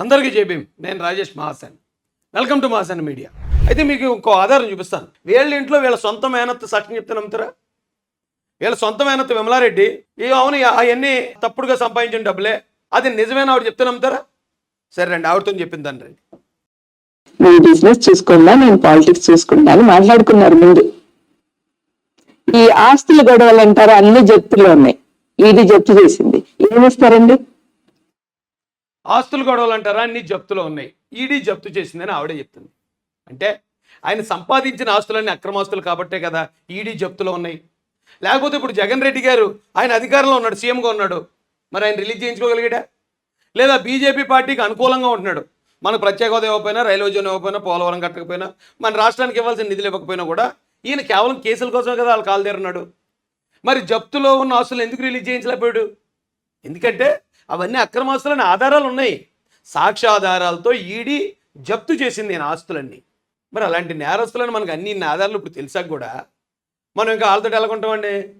అందరికీ జేబీం నేను Rajesh Mahasen. Welcome to Mahasen media. అయితే మీకు ఇంకో ఆధారం చూపిస్తాను. వీళ్ళ ఇంట్లో వీళ్ళ సొంత మేనత్ సాక్ష్యం చెప్తే నమ్ముతారా? వీళ్ళ సొంత మేనత్ విమలారెడ్డి ఈ అవును అవన్నీ తప్పుడుగా సంపాదించిన డబ్బులే. అది నిజమేనా ఆవిడ చెప్తే నమ్ముతారా? సరే రండి ఆవిడతో దాని రండి. నేను బిజినెస్ చూసుకుందా నేను పాలిటిక్స్ చూసుకుందా అని మాట్లాడుకున్నారు ముందు. ఈ ఆస్తుల గొడవలు అంటారు? అన్ని జప్తులు ఉన్నాయి ఇది జప్తు చేసింది. ఏమిస్తారండి ఆస్తులు గొడవలు అంటారా అన్ని జప్తులో ఉన్నాయి. ఈడీ జప్తు చేసిందని ఆవిడే చెప్తుంది. అంటే ఆయన సంపాదించిన ఆస్తులన్నీ అక్రమాస్తులు కాబట్టే కదా ఈడీ జప్తులో ఉన్నాయి. లేకపోతే ఇప్పుడు జగన్ రెడ్డి గారు ఆయన అధికారంలో ఉన్నాడు సీఎంగా ఉన్నాడు. మరి ఆయన రిలీజ్ చేయించుకోగలిగాడా? లేదా బీజేపీ పార్టీకి అనుకూలంగా ఉంటున్నాడు. మనకు ప్రత్యేక హోదా ఇవ్వకపోయినా రైల్వే జోన్ ఇవ్వకపోయినా పోలవరం కట్టకపోయినా మన రాష్ట్రానికి ఇవ్వాల్సిన నిధులు ఇవ్వకపోయినా కూడా ఈయన కేవలం కేసుల కోసమే కదా వాళ్ళు కాలుదేరున్నాడు మరి జప్తులో ఉన్న ఆస్తులు ఎందుకు రిలీజ్ చేయించలేకపోయాడు? ఎందుకంటే అవన్నీ అక్రమాస్తులని ఆధారాలు ఉన్నాయి సాక్ష్యాధారాలతో ఈడీ జప్తు చేసింది నేను ఆస్తులన్నీ. మరి అలాంటి నేరస్తులను మనకు అన్ని ఆధారాలు ఇప్పుడు తెలిసాక కూడా మనం ఇంకా వాళ్ళతో ఎలాగుంటామండి